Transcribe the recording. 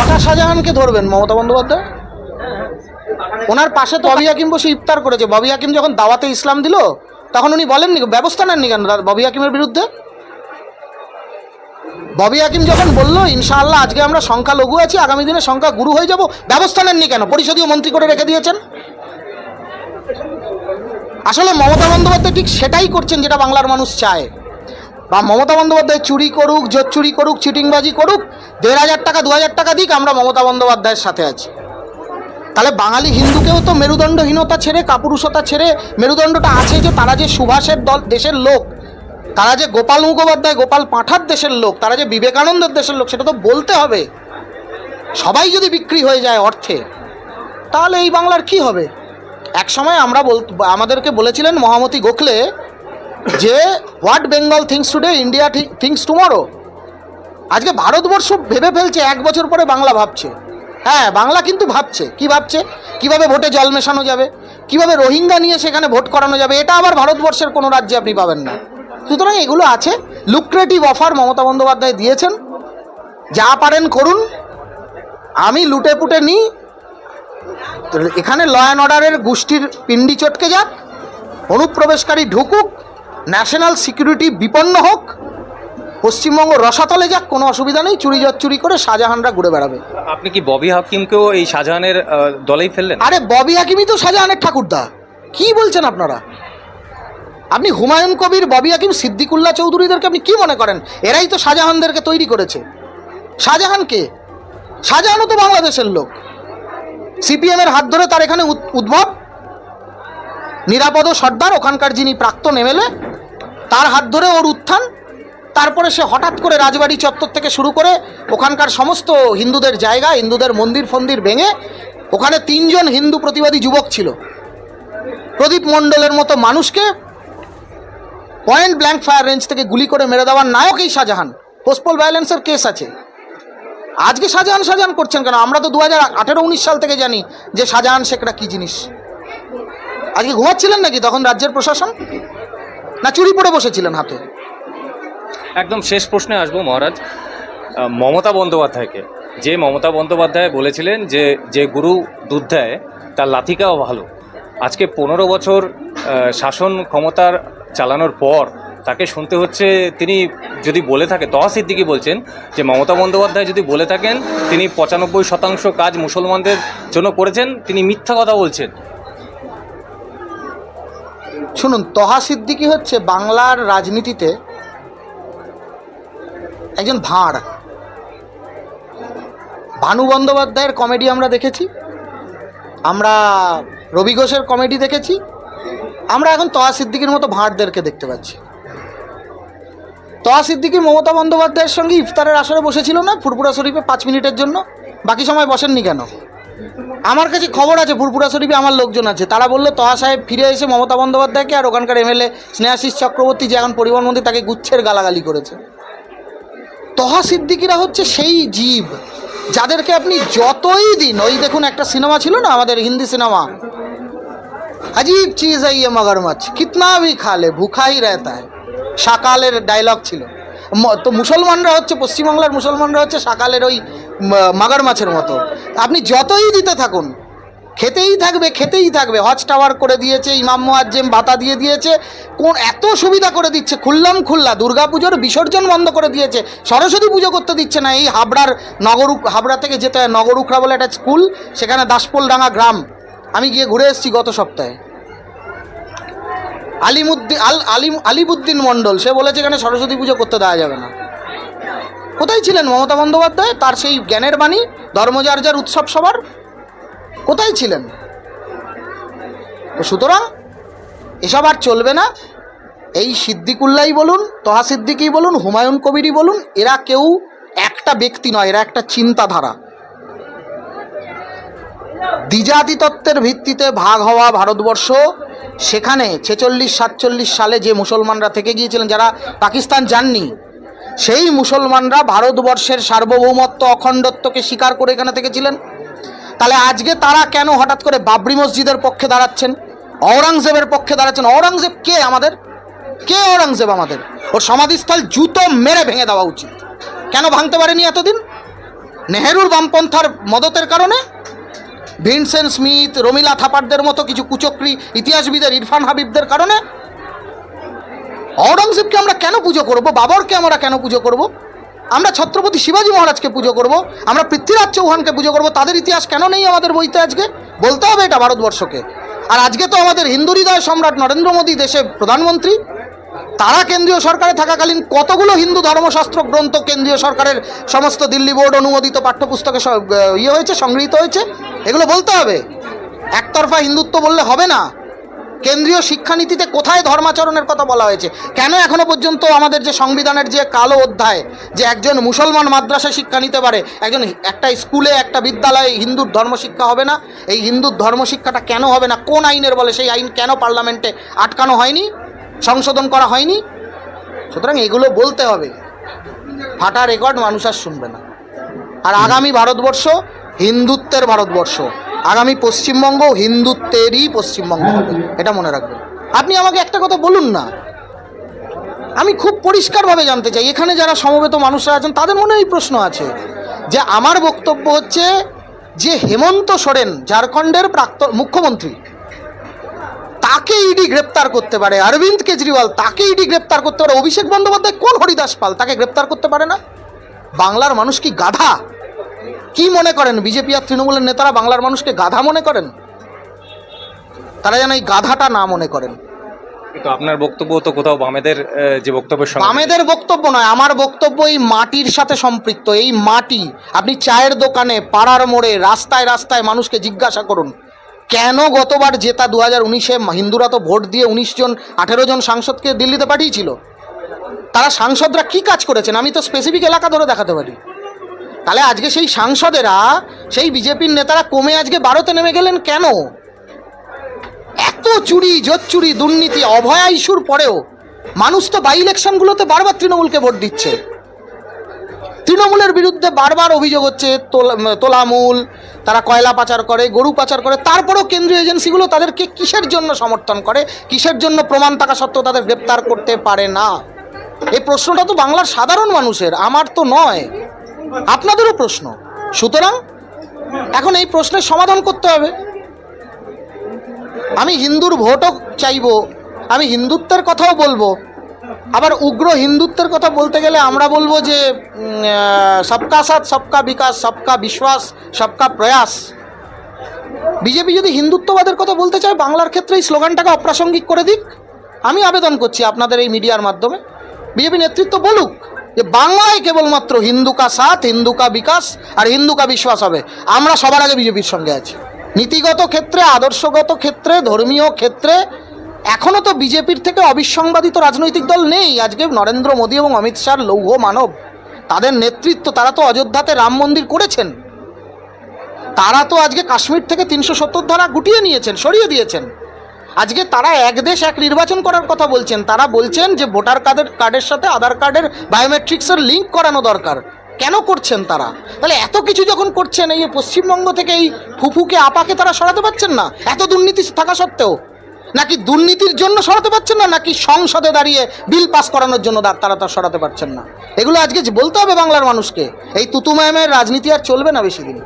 কটা শাহজাহানকে ধরবেন, মমতা বন্দ্যোপাধ্যায়? ওনার পাশে তো ববি হাকিম বসে ইফতার করেছে। ববি হাকিম যখন দাওয়াতে ইসলাম দিল, তখন উনি বলেননি, ব্যবস্থা নেননি কেন ববি হাকিমের বিরুদ্ধে? ববি হাকিম যখন বলল, ইনশাআল্লাহ, আজকে আমরা সংখ্যালঘু আছি, আগামী দিনে সংখ্যা গুরু হয়ে যাব, ব্যবস্থা নেননি কেন? পরিষদীয় মন্ত্রী করে রেখে দিয়েছেন। আসলে মমতা বন্দ্যোপাধ্যায় ঠিক সেটাই করছেন যেটা বাংলার মানুষ চায়। বা মমতা বন্দ্যোপাধ্যায় চুরি করুক, জোর চুরি করুক, চিটিংবাজি করুক, দেড় হাজার টাকা, দু হাজার টাকা দিক, আমরা মমতা বন্দ্যোপাধ্যায়ের সাথে আছি। তাহলে বাঙালি হিন্দুকেও তো মেরুদণ্ডহীনতা ছেড়ে, কাপুরুষতা ছেড়ে, মেরুদণ্ডটা আছে যে তারা যে সুভাষের দল দেশের লোক, তারা যে গোপাল মুখোপাধ্যায়, গোপাল পাঁঠার দেশের লোক, তারা যে বিবেকানন্দের দেশের লোক, সেটা তো বলতে হবে। সবাই যদি বিক্রি হয়ে যায় অর্থে, তাহলে এই বাংলার কি হবে? এক সময় আমরা বল আমাদেরকে বলেছিলেন মহামতি গোখলে যে what Bengal thinks today, India thinks tomorrow. আজকে ভারতবর্ষ ভেবে ফেলছে, এক বছর পরে বাংলা ভাবছে। হ্যাঁ বাংলা কিন্তু ভাবছে। কি ভাবছে? কীভাবে ভোটে জল মেশানো যাবে? কীভাবে রোহিঙ্গা নিয়ে সেখানে ভোট করানো যাবে? এটা আবার ভারতবর্ষের কোনো রাজ্যে আপনি পাবেন না। সুতরাং এগুলো আছে। লুক্রেটিভ অফার মমতা বন্দ্যোপাধ্যায় দিয়েছেন। যা পারেন করুন। আমি লুটে পুটে নিই। এখানে ল অ্যান্ড অর্ডারের গোষ্ঠীর পিন্ডি চটকে যাক। অনুপ্রবেশকারী ঢুকুক। ন্যাশনাল সিকিউরিটি বিপন্ন হোক পশ্চিমবঙ্গ রসাতলে যাক কোনো অসুবিধা নেই চুরি চুরি করে শাহজাহানরা ঘুরে বেড়াবে। আপনি কি ববি হাকিমকেও এই শাহজাহানের দলেই ফেললেন? আরে ববি হাকিমই তো শাহজাহানের ঠাকুরদা। কি বলছেন আপনারা? আপনি হুমায়ুন কবির ববি হাকিম সিদ্দিকুল্লাহ চৌধুরীদেরকে আপনি কি মনে করেন? এরাই তো শাহজাহানদেরকে তৈরি করেছে। শাহজাহানকে শাহজাহানও তো বাংলাদেশের লোক। সিপিএমের হাত ধরে তার এখানে উদ- উদ্ভব। নিরাপদ সর্দার ওখানকার যিনি প্রাক্তন এমএলএ তার হাত ধরে ওর উত্থান, তারপরে সে হঠাৎ করে রাজবাড়ি চত্বর থেকে শুরু করে ওখানকার সমস্ত হিন্দুদের জায়গা, হিন্দুদের মন্দির ফন্দির ভেঙে ওখানে তিনজন হিন্দু প্রতিবাদী যুবক ছিল। প্রদীপ মণ্ডলের মতো মানুষকে পয়েন্ট ব্ল্যাঙ্ক ফায়ার রেঞ্জ থেকে গুলি করে মেরে দেওয়ার নায়কই শাহজাহান। পোস্টপোল ভায়োলেন্সের কেস আছে। আজকে শাহজাহান শাহজাহান করছেন কেন? আমরা তো দু হাজার আঠেরো উনিশ সাল থেকে জানি যে শাহজাহান শেখরা কী জিনিস। আজকে ঘুমাচ্ছিলেন নাকি তখন রাজ্যের প্রশাসন? না, চুরি পড়ে বসেছিলেন হাতে। একদম শেষ প্রশ্নে আসব, মহারাজ। মমতা বন্দ্যোপাধ্যায়কে। যে মমতা বন্দ্যোপাধ্যায় বলেছিলেন যে যে গুরু দুধ দেয় তার লাথিকাও ভালো। আজকে পনেরো বছর শাসন ক্ষমতার চালানোর পর তাকে শুনতে হচ্ছে, তিনি যদি বলে থাকে, তহা সিদ্দিকি বলছেন যে, মমতা বন্দ্যোপাধ্যায় যদি বলে থাকেন, তিনি পঁচানব্বই শতাংশ কাজ মুসলমানদের জন্য করেছেন, তিনি মিথ্যা কথা বলছেন। শুনুন, তহা সিদ্দিকি হচ্ছে বাংলার রাজনীতিতে একজন ভাঁড়। ভানু বন্দ্যোপাধ্যায়ের কমেডি আমরা দেখেছি, আমরা রবি ঘোষের কমেডি দেখেছি, আমরা এখন তহা সিদ্দিকির মতো ভাঁড়দেরকে দেখতে পাচ্ছি। তহা সিদ্দিকি মমতা বন্দ্যোপাধ্যায়ের সঙ্গে ইফতারের আসরে বসেছিল না ফুরপুরা শরীফে পাঁচ মিনিটের জন্য? বাকি সময় বসেননি কেন? আমার কাছে খবর আছে ফুরপুরা শরীফে আমার লোকজন আছে তারা বললো তহা সাহেব ফিরে এসে মমতা বন্দ্যোপাধ্যায়কে আর ওখানকার এমএলএ স্নেহাশিস চক্রবর্তী যে এখন পরিবহন মন্ত্রী তাকে গুচ্ছের গালাগালি করেছে তহা সিদ্দিকিরা হচ্ছে সেই জীব যাদেরকে আপনি যতই দিন ওই দেখুন একটা সিনেমা ছিল না আমাদের হিন্দি সিনেমা अजीब चीज़ है ये मगरमच्छ कितना भी खा ले भूखा ही रहता है শাকালের ডায়লগ ছিল ম- তো মুসলমানরা হচ্ছে পশ্চিমবাংলার মুসলমানরা হচ্ছে শাকালের ওই ম- মাগার মাছের মতো। আপনি যতই দিতে থাকুন, খেতেই থাকবে খেতেই থাকবে। হজ টাওয়ার করে দিয়েছে, ইমাম মোয়াজ্জেম ভাতা দিয়ে দিয়েছে, কোন এত সুবিধা করে দিচ্ছে, খুললাম খুল্লা, দুর্গাপুজোর বিসর্জন বন্ধ করে দিয়েছে, সরস্বতী পুজো করতে দিচ্ছে না, এই হাবড়ার নগর হাবড়া থেকে যেতে হয়, নগর উখড়া বলে একটা স্কুল, সেখানে দাসপোলডাঙ্গা গ্রাম। আমি গিয়ে ঘুরে এসেছি গত সপ্তাহে। আলিমুদ্দিন আল আলিম আলিবুদ্দিন মণ্ডল, সে বলেছে এখানে সরস্বতী পুজো করতে দেওয়া যাবে না। কোথায় ছিলেন মমতা বন্দ্যোপাধ্যায়? তার সেই জ্ঞানের বাণী, ধর্মযার যার উৎসব সবার, কোথায় ছিলেন? সুতরাং, এসব আর চলবে না। এই সিদ্দিকুল্লাই বলুন, তহা সিদ্দিকি বলুন, হুমায়ুন কবিরই বলুন, এরা কেউ একটা ব্যক্তি নয়, এরা একটা চিন্তাধারা। দ্বিজাতি তত্ত্বের ভিত্তিতে ভাগ হওয়া ভারতবর্ষ, সেখানে ছেচল্লিশ সাতচল্লিশ সালে যে মুসলমানরা থেকে গিয়েছিলেন, যারা পাকিস্তান যাননি সেই মুসলমানরা ভারতবর্ষের সার্বভৌমত্ব অখণ্ডত্বকে স্বীকার করে এখানে থেকেছিলেন। তাহলে আজকে তারা কেন হঠাৎ করে বাবরি মসজিদের পক্ষে দাঁড়াচ্ছেন? ঔরঙ্গজেবের পক্ষে দাঁড়াচ্ছেন। ঔরঙ্গজেব কে আমাদের? কে ঔরঙ্গজেব আমাদের? ওর সমাধিস্থল জুতো মেরে ভেঙে দেওয়া উচিত। কেন ভাঙতে পারেনি এতদিন? নেহেরুর বামপন্থার মদতের কারণে? ভিনসেন্ট স্মিথ, রমিলা থাপারদের মতো কিছু কুচক্রী ইতিহাসবিদের, ইরফান হাবিবদের কারণে? ঔরঙ্গজেবকে আমরা কেন পুজো করব? বাবরকে আমরা কেন পুজো করব? আমরা ছত্রপতি শিবাজী মহারাজকে পুজো করব? আমরা পৃথ্বীরাজ চৌহানকে পুজো করব? তাদের ইতিহাস কেন নেই আমাদের বইতে আজকে? বলতে হবে এটা ভারতবর্ষকে। আর আজকে তো আমাদের হিন্দু হৃদয় সম্রাট নরেন্দ্র মোদী দেশে প্রধানমন্ত্রী। তারা কেন্দ্রীয় সরকারে থাকাকালীন কতগুলো হিন্দু ধর্মশাস্ত্র গ্রন্থ কেন্দ্রীয় সরকারের সমস্ত দিল্লি বোর্ড অনুমোদিত পাঠ্যপুস্তকে ইয়ে হয়েছে, সংগৃহীত হয়েছে, এগুলো বলতে হবে। একতরফা হিন্দুত্ব বললে হবে না। কেন্দ্রীয় শিক্ষানীতিতে কোথায় ধর্মাচরণের কথা বলা হয়েছে? কেন এখনও পর্যন্ত আমাদের যে সংবিধানের যে কালো অধ্যায়, যে একজন মুসলমান মাদ্রাসা শিক্ষা নিতে পারে, একজন একটা স্কুলে, একটা বিদ্যালয়ে হিন্দুর ধর্মশিক্ষা হবে না? এই হিন্দুর ধর্মশিক্ষাটা কেন হবে না? কোন আইনের বলে? সেই আইন কেন পার্লামেন্টে আটকানো হয়নি? সংশোধন করা হয়নি? সুতরাং এগুলো বলতে হবে। ফাটা রেকর্ড মানুষ আর শুনবে না। আর আগামী ভারতবর্ষ হিন্দুত্বের ভারতবর্ষ। আগামী পশ্চিমবঙ্গ হিন্দুত্বেরই পশ্চিমবঙ্গ হবে, এটা মনে রাখবেন। আপনি আমাকে একটা কথা বলুন না। আমি খুব পরিষ্কারভাবে জানতে চাই, এখানে যারা সমবেত মানুষরা আছেন, তাদের মনে এই প্রশ্ন আছে যে আমার বক্তব্য হচ্ছে যে হেমন্ত সোরেন ঝাড়খণ্ডের প্রাক্তন মুখ্যমন্ত্রী, তাকে ইডি গ্রেপ্তার করতে পারে, অরবিন্দ কেজরিওয়াল তাকে ইডি গ্রেপ্তার করতে পারে, অভিষেক বন্দ্যোপাধ্যায় কোন হরিদাস পাল তাকে গ্রেপ্তার করতে পারে না? বাংলার মানুষ কি গাধা? কি মনে করেন? বিজেপি আর তৃণমূলের নেতারা বাংলার মানুষকে গাধা মনে করেন? তারা যেন এই গাধাটা না মনে করেন। কিন্তু আপনার বক্তব্য তো কোথাও বামেদের যে বক্তব্যের সঙ্গে বামেদের বক্তব্য নয় আমার বক্তব্য এই মাটির সাথে সম্পৃক্ত এই মাটি। আপনি চায়ের দোকানে পাড়ার মোড়ে রাস্তায় রাস্তায় মানুষকে জিজ্ঞাসা করুন। কেন গতবার জেতা দু হাজার উনিশে হিন্দুরা তো ভোট দিয়ে উনিশ জন আঠেরো জন সাংসদকে দিল্লিতে পাঠিয়েছিল? তারা সাংসদরা কি কাজ করেছেন? আমি তো স্পেসিফিক এলাকা ধরে দেখাতে পারি। তাহলে আজকে সেই সাংসদেরা, সেই বিজেপির নেতারা কমে আজকে বারোতে নেমে গেলেন কেন? এত চুরি, জোচ্চুরি, দুর্নীতি, অভয়া ইস্যুর পরেও মানুষ তো বাই ইলেকশনগুলোতে বারবার তৃণমূলকে ভোট দিচ্ছে। তৃণমূলের বিরুদ্ধে বারবার অভিযোগ হচ্ছে, তোলা- তোলামূল, তারা কয়লা পাচার করে, গরু পাচার করে, তারপরেও কেন্দ্রীয় এজেন্সিগুলো তাদেরকে কিসের জন্য সমর্থন করে, কিসের জন্য প্রমাণ থাকা সত্ত্বেও তাদের গ্রেপ্তার করতে পারে না? এই প্রশ্নটা তো বাংলার সাধারণ মানুষের, আমার তো নয়। আপনাদেরও প্রশ্ন। সুতরাং এখন এই প্রশ্নের সমাধান করতে হবে। আমি হিন্দুর ভোটও চাইব, আমি হিন্দুত্বের কথাও বলব। আবার উগ্র হিন্দুত্বের কথা বলতে গেলে আমরা বলব যে সবকা সাথ, সবকা বিকাশ, সবকা বিশ্বাস, সবকা প্রয়াস। বিজেপি যদি হিন্দুত্ববাদের কথা বলতে চায়, বাংলার ক্ষেত্রে এই স্লোগানটাকে অপ্রাসঙ্গিক করে দিক। আমি আবেদন করছি আপনাদের এই মিডিয়ার মাধ্যমে। বিজেপি নেতৃত্ব বলুক। যে বাংলায় কেবলমাত্র হিন্দু কা সাথ, হিন্দু কা বিকাশ আর হিন্দু কা বিশ্বাস হবে। আমরা সবার আগে বিজেপির সঙ্গে আছি। নীতিগত ক্ষেত্রে, আদর্শগত ক্ষেত্রে, ধর্মীয় ক্ষেত্রে এখনও তো বিজেপির থেকে অবিসংবাদিত রাজনৈতিক দল নেই। আজকে নরেন্দ্র মোদী এবং অমিত শাহ লৌহ মানব। তাদের নেতৃত্ব, তারা তো অযোধ্যাতে রাম মন্দির করেছেন। তারা তো আজকে কাশ্মীর থেকে তিনশো সত্তর ধারা গুটিয়ে নিয়েছেন, সরিয়ে দিয়েছেন। আজকে তারা এক দেশ, এক নির্বাচন করার কথা বলছেন। তারা বলছেন যে ভোটার কার্ডের কার্ডের সাথে আধার কার্ডের বায়োমেট্রিক্সের লিঙ্ক করানো দরকার। কেন করছেন তারা? তাহলে এত কিছু যখন করছেন, এই পশ্চিমবঙ্গ থেকে এই ফুফুকে, আপাকে তারা সরাতে পারছেন না? এত দুর্নীতি থাকা সত্ত্বেও? নাকি দুর্নীতির জন্য সরাতে পারছেন না? নাকি সংসদে দাঁড়িয়ে বিল পাস করানোর জন্য তারা তা সরাতে পারছেন না? এগুলো আজকে বলতে হবে বাংলার মানুষকে। এই তুতুমায়ামের রাজনীতি আর চলবে না বেশি দিন।